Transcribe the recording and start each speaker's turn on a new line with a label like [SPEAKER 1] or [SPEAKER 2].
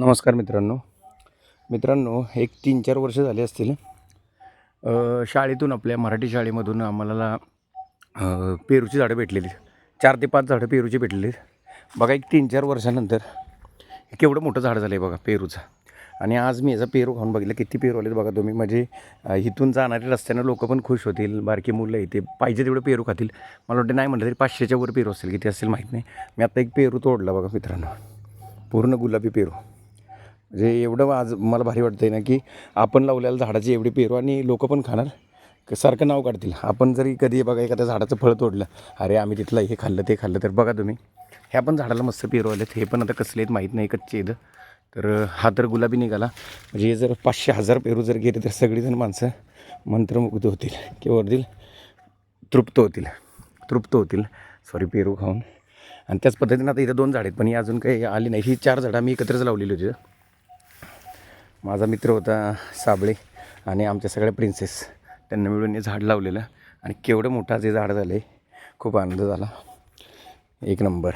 [SPEAKER 1] नमस्कार मित्रांनो. मित्रांनो एक तीन चार वर्ष झाले असतील. शाळेतून आपल्या मराठी शाळेमधून आम्हाला पेरूची झाडं भेटलेली. चार ते पाच झाडं पेरूची भेटलेली. बघा एक तीन चार वर्षानंतर केवढं मोठं झाड झालं आहे बघा पेरूचं. आणि आज मी याचा पेरू खाऊन बघितलं किती पेरू आलेत बघा तुम्ही. म्हणजे इथून जाणारे रस्त्यानं लोक पण खुश होतील बारकी मुलं इथे पाहिजे तेवढं पेरू खातील. मला वाटतं नाही म्हटलं तरी पाचशेच्या वर पेरू असेल किती असेल माहीत नाही. मी आता एक पेरू तोडला बघा मित्रांनो. पूर्ण गुलाबी पेरू. म्हणजे एवढं आज मला भारी वाटतं आहे ना की आपण लावलेल्या झाडाची एवढी पेरू आणि लोक पण खाणार? क- सारखं नाव काढतील. आपण जरी कधी बघा एखाद्या झाडाचं फळ तोडलं अरे आम्ही तिथलं हे खाल्लं ते खाल्लं तर बघा तुम्ही. ह्या पण झाडाला मस्त पेरू आलेत. हे पण आता कसले आहेत माहीत नाही कच्चे आहेत. तर हा तर गुलाबी निघाला. म्हणजे हे जर पाचशे हजार पेरू जर गेले तर सगळीजण माणसं मंत्रमुग्ध होतील किंवा होतील तृप्त होतील. तृप्त होतील. सॉरी पेरू खाऊन. आणि त्याच पद्धतीनं आता इथं दोन झाड आहेत पण ही अजून काही आली नाही. ही चार झाडं आम्ही एकत्रच लावलेली होती. माझा मित्र होता साबळे आणि आमच्या सगळ्या प्रिन्सेस त्यांना मिळून हे झाड लावलेलं आणि केवढं मोठं जे झाड झालं आहे खूप आनंद झाला. एक नंबर